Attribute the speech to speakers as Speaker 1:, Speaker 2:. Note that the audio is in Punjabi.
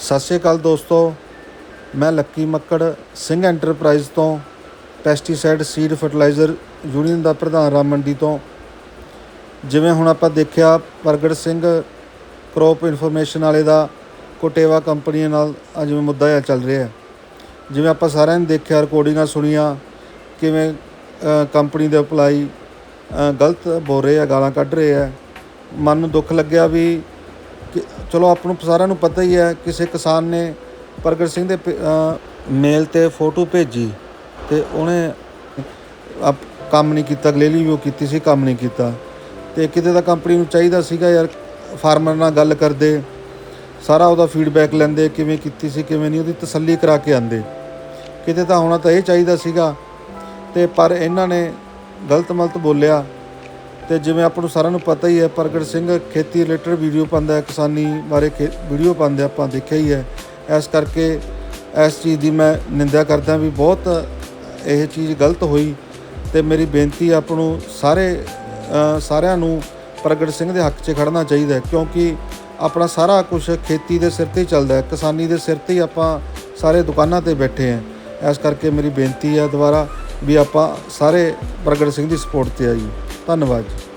Speaker 1: ਸਤਿ ਸ਼੍ਰੀ ਅਕਾਲ ਦੋਸਤੋ। ਮੈਂ ਲੱਕੀ ਮੱਕੜ, ਸਿੰਘ ਐਂਟਰਪ੍ਰਾਈਜ਼ ਤੋਂ ਪੈਸਟੀਸਾਈਡ ਸੀਡ ਫਰਟੀਲਾਈਜ਼ਰ ਯੂਨੀਅਨ ਦਾ ਪ੍ਰਧਾਨ ਰਾਮ ਮੰਡੀ ਤੋਂ। ਜਿਵੇਂ ਹੁਣ ਆਪਾਂ ਦੇਖਿਆ, ਪ੍ਰਗਟ ਸਿੰਘ ਕ੍ਰੌਪ ਇਨਫੋਰਮੇਸ਼ਨ ਵਾਲੇ ਦਾ ਕੋਟੇਵਾ ਕੰਪਨੀ ਨਾਲ ਅੱਜ ਜਿਵੇਂ ਮੁੱਦਾ ਇਹ ਚੱਲ ਰਿਹਾ ਹੈ। ਜਿਵੇਂ ਆਪਾਂ ਸਾਰਿਆਂ ਨੇ ਦੇਖਿਆ ਰਿਕਾਰਡਿੰਗਾਂ ਸੁਣੀਆਂ, ਕਿਵੇਂ ਕੰਪਨੀ ਦੇ ਅਪਲਾਈ ਗਲਤ ਬੋਲ ਰਹੇ ਆ, ਗਾਲਾਂ ਕੱਢ ਰਹੇ ਆ। ਮਨ ਨੂੰ ਦੁੱਖ ਲੱਗਿਆ ਵੀ ਚਲੋ ਆਪ ਨੂੰ ਸਾਰਿਆਂ ਨੂੰ ਪਤਾ ਹੀ ਹੈ, ਕਿਸੇ ਕਿਸਾਨ ਨੇ ਪ੍ਰਗਟ ਸਿੰਘ ਦੇ ਮੇਲ ਤੇ ਫੋਟੋ ਭੇਜੀ ਤੇ ਉਹਨੇ ਆਪ ਕੰਮ ਨਹੀਂ ਕੀਤਾ ਗਲੇਲੀ ਵੀ ਉਹ ਕੀਤੀ ਸੀ, ਕੰਮ ਨਹੀਂ ਕੀਤਾ। ਤੇ ਕਿਤੇ ਤਾਂ ਕੰਪਨੀ ਨੂੰ ਚਾਹੀਦਾ ਸੀਗਾ ਯਾਰ ਫਾਰਮਰ ਨਾਲ ਗੱਲ ਕਰਦੇ, ਸਾਰਾ ਉਹਦਾ ਫੀਡਬੈਕ ਲੈਂਦੇ, ਕਿਵੇਂ ਕੀਤੀ ਸੀ, ਕਿਵੇਂ ਨਹੀਂ, ਉਹਦੀ ਤਸੱਲੀ ਕਰਾ ਕੇ ਆਂਦੇ। ਕਿਤੇ ਤਾਂ ਹੋਣਾ ਤਾਂ ਇਹ ਚਾਹੀਦਾ ਸੀਗਾ। ਤੇ ਪਰ ਇਹਨਾਂ ਨੇ ਗਲਤ ਮਲਤ ਬੋਲਿਆ। ਤੇ ਜਿਵੇਂ ਆਪਾਂ ਨੂੰ ਸਾਰਿਆਂ ਨੂੰ ਪਤਾ ਹੀ ਹੈ, ਪ੍ਰਗਟ ਸਿੰਘ ਖੇਤੀ ਰਿਲੇਟਡ ਵੀਡੀਓ ਪਾਉਂਦਾ ਹੈ, ਕਿਸਾਨੀ ਬਾਰੇ ਵੀਡੀਓ ਪਾਉਂਦੇ ਆਪਾਂ ਦੇਖਿਆ ਹੀ ਹੈ। ਇਸ ਕਰਕੇ ਇਸ ਚੀਜ਼ ਦੀ ਮੈਂ ਨਿੰਦਿਆ ਕਰਦਾ ਵੀ ਬਹੁਤ ਇਹ ਚੀਜ਼ ਗਲਤ ਹੋਈ ਤੇ ਮੇਰੀ ਬੇਨਤੀ ਆਪ ਨੂੰ ਸਾਰੇ ਸਾਰਿਆਂ ਨੂੰ ਪ੍ਰਗਟ ਸਿੰਘ ਦੇ ਹੱਕ 'ਚ ਖੜਨਾ ਚਾਹੀਦਾ ਕਿਉਂਕਿ ਆਪਣਾ ਸਾਰਾ ਕੁਝ ਖੇਤੀ ਦੇ ਸਿਰ ਤੇ ਹੀ ਚੱਲਦਾ ਹੈ, ਕਿਸਾਨੀ ਦੇ ਸਿਰ ਤੇ ਹੀ ਆਪਾਂ ਸਾਰੇ ਦੁਕਾਨਾਂ ਤੇ ਬੈਠੇ ਹਾਂ। ਇਸ ਕਰਕੇ ਮੇਰੀ ਬੇਨਤੀ ਹੈ ਦੁਬਾਰਾ ਵੀ ਆਪਾਂ ਸਾਰੇ ਪ੍ਰਗਟ ਸਿੰਘ ਦੀ ਸਪੋਰਟ ਤੇ ਆਈਏ ਧੰਨਵਾਦ ਜੀ।